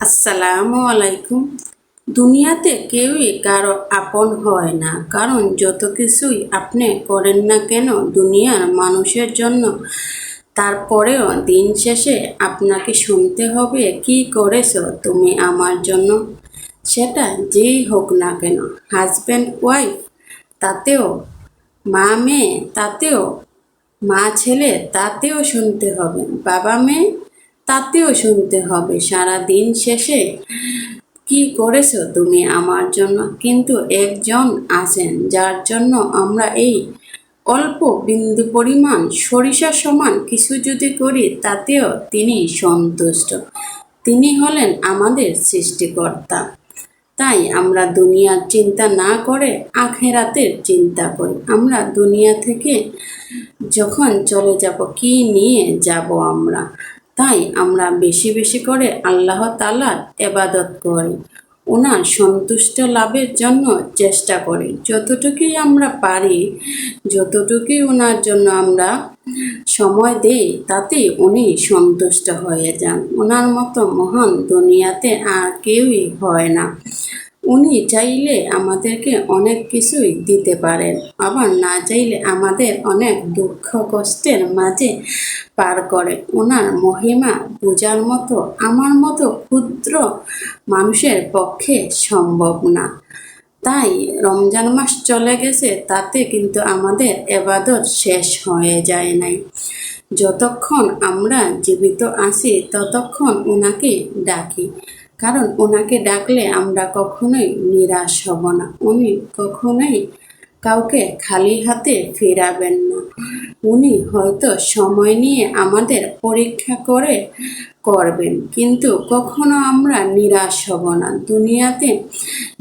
আসসালামু আলাইকুম। দুনিয়াতে কেউই কারও আপন হয় না, কারণ যত কিছুই আপনি করেন না কেন, দুনিয়ার মানুষের জন্য তারপরেও দিন শেষে আপনাকে শুনতে হবে, কি করেছ তুমি আমার জন্য? সেটা যেই হোক না কেন হাজব্যান্ড ওয়াইফ তাতেও, মা মেয়ে তাতেও, মা ছেলে তাতেও শুনতে হবে, বাবা মেয়ে তাতেও শুনতে হবে সারা দিন শেষে। কি করেছ তুমি আমার জন্য? কিন্তু একজন আছেন, যার জন্য আমরা এই অল্প বিন্দু পরিমাণ সরিষা সমান কিছু যদি করি, তাতেও তিনি সন্তুষ্ট। তিনি হলেন আমাদের সৃষ্টিকর্তা। তাই আমরা দুনিয়ার চিন্তা না করে, আখেরাতের চিন্তা করি। আমরা দুনিয়া থেকে যখন চলে যাব, কি নিয়ে যাব আমরা? তাই আমরা বেশি বেশি করে আল্লাহ তালার এবাদত করি। ওনার সন্তুষ্ট লাভের জন্য চেষ্টা করি। যতটুকুই আমরা পারি, যতটুকুই ওনার জন্য আমরা সময় দেই তাতে উনি সন্তুষ্ট হয়ে যান। ওনার মতো মহান দুনিয়াতে আর কেউই হয় না। উনি চাইলে আমাদেরকে অনেক কিছুই দিতে পারেন। আবার না চাইলে আমাদের অনেক দুঃখ কষ্টের মাঝে পার করে। ওনার মহিমা বোঝার মতো আমার মতো ক্ষুদ্র মানুষের পক্ষে সম্ভব না। তাই রমজান মাস চলে গেছে, তাতে কিন্তু আমাদের এবাদত শেষ হয়ে যায় নাই। যতক্ষণ আমরা জীবিত আছি, ততক্ষণ ওনাকে ডাকি। কারণ ওনাকে ডাকলে আমরা কখনোই নিরাশ হব না। উনি কখনোই কাউকে খালি হাতে ফেরাবেন না। উনি হয়তো সময় নিয়ে আমাদের পরীক্ষা করে করবেন, কিন্তু কখনো আমরা নিরাশ হব না। দুনিয়াতে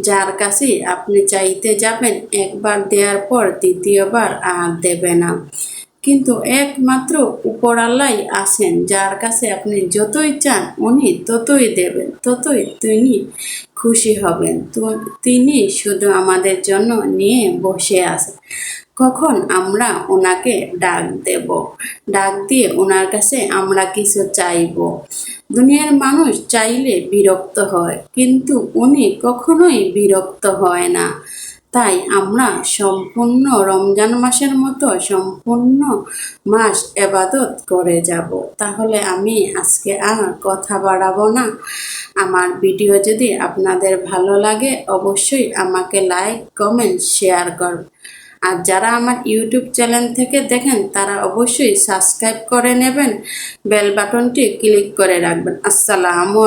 যার কাছে আপনি চাইতে যাবেন, একবার দেওয়ার পর দ্বিতীয়বার আর দেবে না। কিন্তু একমাত্র উপর আল্লাহ আছেন, যার কাছে আপনি যতই চান উনি ততই দেবেন, ততই তিনি খুশি হবেন। তো তিনি শুধু আমাদের জন্য নিয়ে বসে আছেন কখন আমরা ওনাকে ডাক দেব? ডাক দিয়ে ওনার কাছে আমরা কিছু চাইব। দুনিয়ার মানুষ চাইলে বিরক্ত হয়, কিন্তু উনি কখনোই বিরক্ত হয় না। তাই আমরা সম্পূর্ণ রমজান মাসের মতো সম্পূর্ণ মাস এবাদত করে যাব। তাহলে আমি আজকে আর কথা বাড়াবো না। আমার ভিডিও যদি আপনাদের ভালো লাগে, অবশ্যই আমাকে লাইক, কমেন্ট, শেয়ার করবেন আর যারা আমার ইউটিউব চ্যানেল থেকে দেখেন, তারা অবশ্যই সাবস্ক্রাইব করে নেবেন। বেল বাটনটি ক্লিক করে রাখবেন। আসসালামু